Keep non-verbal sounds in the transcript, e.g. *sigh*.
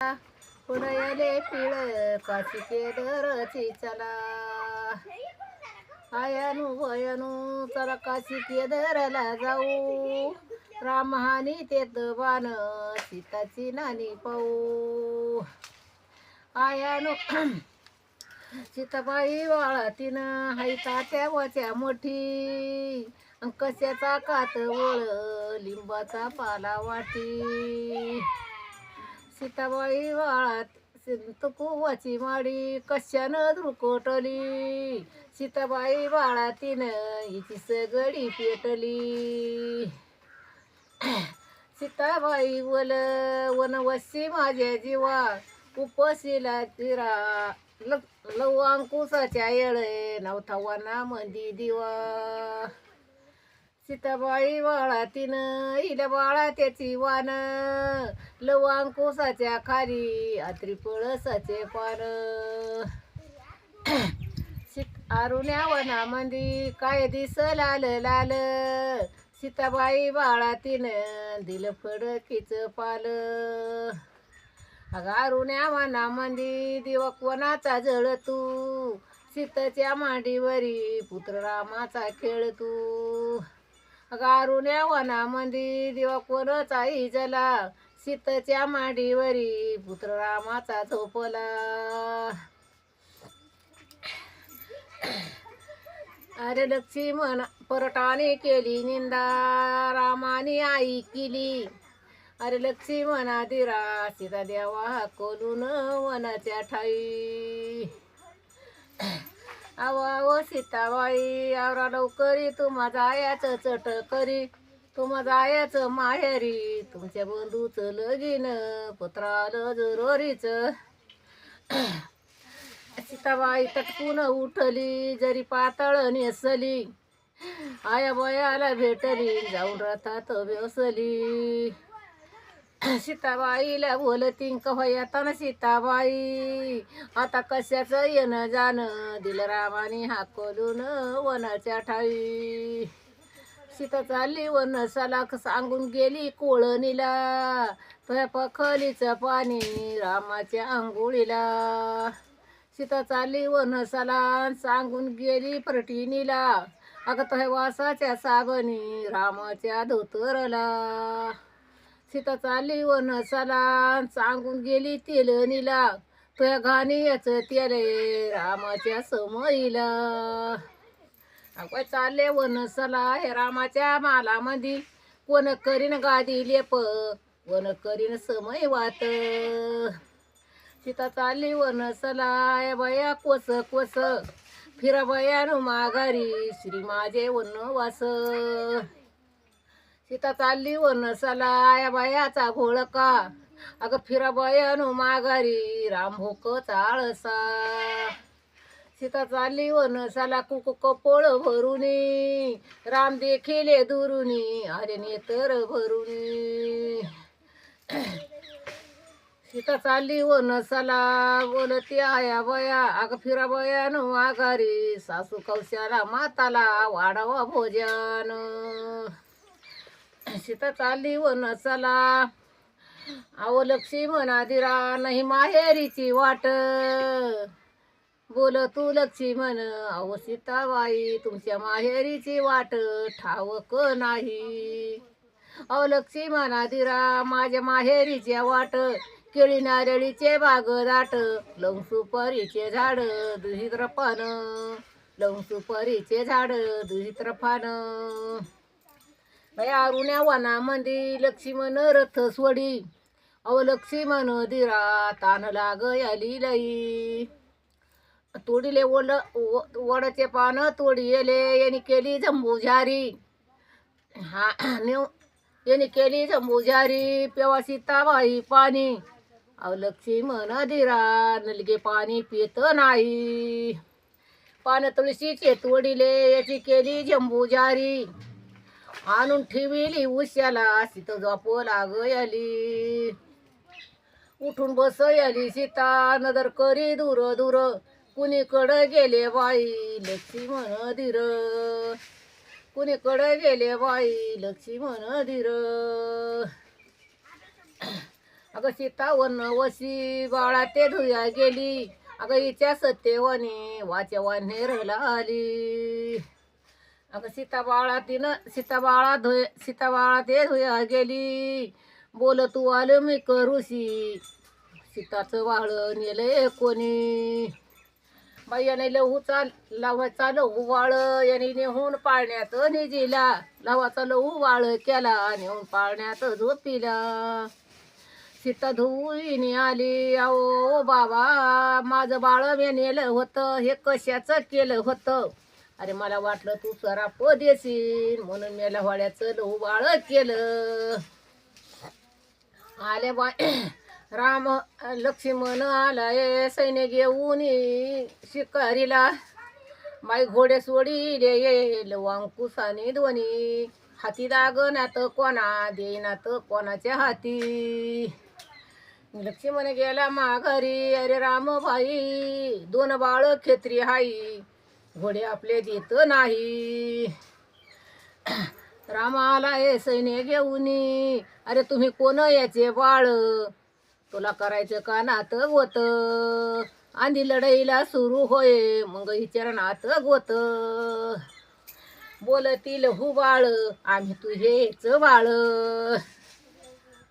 पुण्याने पिळ काशिके दरची चला. आयानु वयनु चला काशिके दरला जाऊ. रामहानी ते बाण सीताची नानी पाऊ आयानु सीताबाई वाळा तिनं हाई तात्या मोठी. कशाचा कात वळ लिंबाचा पाला वाटी. सीताबाई वाळात तुकुवाची माडी कशानं धुरकोटली सीताबाई बाळातीनं हिची सगळी पेटली. सीताबाई वल वनवशी माझ्या जीवा उपशीला तिरा. ल लव अंकुशाच्या येळे नवथावाना मंदी दिवा. सीताबाई बाळा तिनं हिला बाळा त्याची वान लवांकुसाच्या खाली आत्री पळसाचे पान. सीत आरुण्या वनामंदी काय दिस लाल लाल. सीताबाई बाळा तिनं दिलं फडकीच पाल. अगं आरुण्या वनामंदी दिवक वनाचा जळ तू सीताच्या मांडीवरी पुत्र रामाचा खेळ तू गारुण्या वनामध्ये देवा कोणचाही जला? सीताच्या माडीवरी पुत्र रामाचा झोपला. अरे लक्ष्मण परटाने केली निंदा रामाने आई केली. अरे लक्ष्मणा दिरा सीता देवा कोलून वनाच्या ठाई. सीताबाई आवरा लवकरी तुम्हा जायाचं चट करी तुम्हा जायाचं माहेरी. तुमच्या बंधूचं लगीन पुत्रालं जरोरीच. सीताबाई तटकून उठली जरी पातळ नेसली. आया बयाला भेटली जाऊन रथात बेसली. सीताबाईला बोलतीन कव्हा येताना सीताबाई? आता कशाचं येणं जाणं? दिलं रामाने हाकलून वनाच्या ठाई. सीता चालली वन सलाख सांगून गेली कोळणीला. तुझ्या पखलीचं पाणी रामाच्या आंघोळीला. सीता चालली वन सलान सांगून गेली प्रटिनीला अगं तुझ्या वासाच्या साबणी रामाच्या धोतरला. चिता चालली व सांगून गेली तेल निला घाणी याच तेल रामाच्या समईला. अगं चालले व नसाला हे रामाच्या मालामधी कोण करीन गादी लेप वन करीन समय वात. सीता चालली व नसला बया कोस कोस फिरा बयानु माघारी श्री माझे वनवास. सीता चालली व नसाला या बायाचा घोळका अगं फिरा बयानु माघारी राम भोक चाळसा. सीता चालली व नसाला कुक कपोळ भरुनी राम देखिले दुरुनी अरे नेतर भरुनी. सीता चालली व नसाला बोलती आया बया अगं फिरा बयानु माघारी सासू कौशाला माताला वाढावा भोजन सीता चालली वन चला. आव लक्ष्मी दिरा नाही माहेरीची वाट. बोल तू लक्ष्मी म्हण अहो सीताबाई तुमच्या माहेरीची वाट ठावक नाही. अहो लक्ष्मी दिरा माझ्या माहेरीच्या वाट केळी नारळीचे बाग दाट लवंग सुपारीचे झाड दुहित्र पान लवंग सुपारीचे झाड दुहित्र पान अरुण्या वनामध्ये लक्ष्मण रथ सोडी अव लक्ष्मण दिरा तान लाग आली लई. तोडीले ओल वडाचे पान तोडी येले यांनी केली जंबूझारी. हा नेऊ यांनी केली जंबूझारी पेवा सीताबाई पाणी. अव लक्ष्मण दिरा नलगे पाणी पित नाही. पान तुळशीचे तोडिले याची केली जंबुझारी. आणून ठेवली उश्याला. सीता झोपो लाग आली उठून बसयली सीता. नदर करी दूर दूर. कुणीकडं गेले बाई? लक्ष्मी म्हण धीर कुणीकडं गेले बाई? लक्ष्मी म्हण धीर अगं सीता वनवशी बाळा ते धुया गेली. अगं हिच्या सत्यवनी वाचवाने वानेरला आली अगं सीताबाळा तिनं सीताबाळा धुय सीताबाळा ते धुया गेली. बोल तू आलं मी करूशी. सीताचं वाळ नेलंय कोणी. बाई याने लहू चाल लावाचा लहू वाळ याने नेहून पाळण्यात निजीला. लावाचा लहू वाळ केला नेहून पाळण्यात झोपिला. सीता धुईन आली आओ बाबा माझं बाळ मी नेलं होतं हे कशाचं केलं होतं? अरे मला वाटलं तू सराप देशील म्हणून मी लवाड्याचं लहू बाळ केलं. आले बा *clears throat* राम लक्ष्मण आलाय सैन्य घेऊन शिकारीला. बाई घोडे सोडिले येईल वांकुसाने ध्वनी. हाती दागनात कोणा देईनात कोणाच्या हाती. लक्ष्मण गेला माघारी अरे राम भाई दोन बाळ खेत्री हाई. घोडे आपले देत नाही. रामाला हे सैन्य घेऊन अरे तुम्ही कोण याचे बाळ? तुला करायचं का नात गोत? आधी लढाईला सुरू होय मग हिच्या नात गोत. बोलतील हु बाळ आम्ही तुझेच बाळ.